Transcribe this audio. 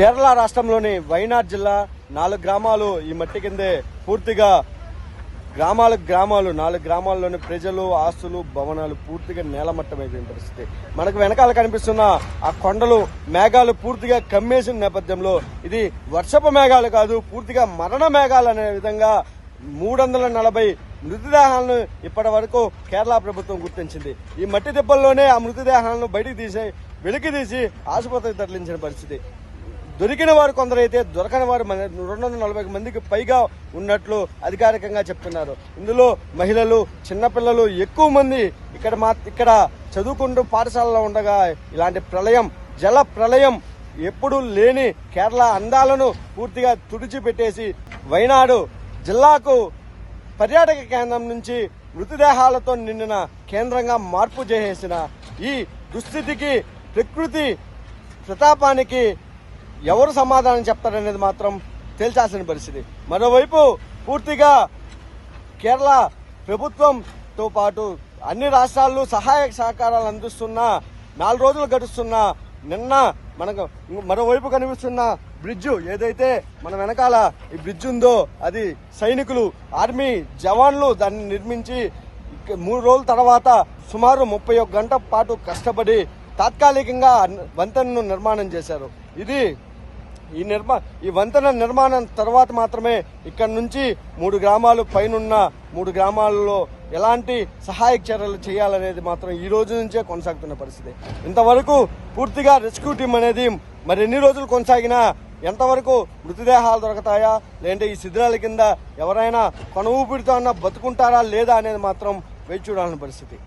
కేరళ రాష్ట్రంలోని వైనాడ్ జిల్లా నాలుగు గ్రామాలు ఈ మట్టి కిందే పూర్తిగా గ్రామాలు గ్రామాలు నాలుగు గ్రామాల్లోని ప్రజలు ఆస్తులు భవనాలు పూర్తిగా నేలమట్టమైపోయిన పరిస్థితి. మనకు వెనకాల కనిపిస్తున్న ఆ కొండలు మేఘాలు పూర్తిగా కమ్మేసిన నేపథ్యంలో ఇది వర్షపు మేఘాలు కాదు పూర్తిగా మరణ మేఘాలు అనే విధంగా మూడు వందల నలభై మృతదేహాలను ఇప్పటి వరకు కేరళ ప్రభుత్వం గుర్తించింది. ఈ మట్టి దెబ్బల్లోనే ఆ మృతదేహాలను బయటికి తీసి వెలికి తీసి ఆసుపత్రికి తరలించిన పరిస్థితి. దొరికిన వారు కొందరైతే దొరకని వారు మన రెండు వందల నలభై మందికి పైగా ఉన్నట్లు అధికారికంగా చెప్తున్నారు ఇందులో మహిళలు చిన్నపిల్లలు ఎక్కువ మంది ఇక్కడ మా ఇక్కడ చదువుకుంటూ పాఠశాలలో ఉండగా ఇలాంటి ప్రళయం జల ప్రళయం ఎప్పుడూ లేని కేరళ అందాలను పూర్తిగా తుడిచిపెట్టేసి వైనాడు జిల్లాకు పర్యాటక కేంద్రం నుంచి మృతదేహాలతో నిండిన కేంద్రంగా మార్పు చేసేసిన ఈ దుస్థితికి ప్రకృతి ప్రతాపానికి ఎవరు సమాధానం చెప్తారనేది మాత్రం తేల్చాల్సిన పరిస్థితి. మరోవైపు పూర్తిగా కేరళ ప్రభుత్వంతో పాటు అన్ని రాష్ట్రాలు సహాయ సహకారాలు అందిస్తున్న నాలుగు రోజులు గడుస్తున్న నిన్న మనకు మరోవైపు కనిపిస్తున్న బ్రిడ్జ్ ఏదైతే మన వెనకాల ఈ బ్రిడ్జ్ ఉందో అది సైనికులు ఆర్మీ జవాన్లు దాన్ని నిర్మించి మూడు రోజుల తర్వాత సుమారు ముప్పై ఒక్క గంట పాటు కష్టపడి తాత్కాలికంగా వంతెనను నిర్మాణం చేశారు. ఇది ఈ నిర్మా ఈ వంతెన నిర్మాణం తర్వాత మాత్రమే ఇక్కడ నుంచి మూడు గ్రామాలు పైనున్న మూడు గ్రామాలలో ఎలాంటి సహాయక చర్యలు చేయాలనేది మాత్రం ఈ రోజు నుంచే కొనసాగుతున్న పరిస్థితి. ఇంతవరకు పూర్తిగా రెస్క్యూ టీం అనేది మరి ఎన్ని రోజులు కొనసాగినా ఎంతవరకు మృతదేహాలు దొరుకుతాయా లేదంటే ఈ శిథిరాల కింద ఎవరైనా కొన ఊపిరితో అన్న బతుకుంటారా లేదా అనేది మాత్రం వేచి చూడాలని పరిస్థితి.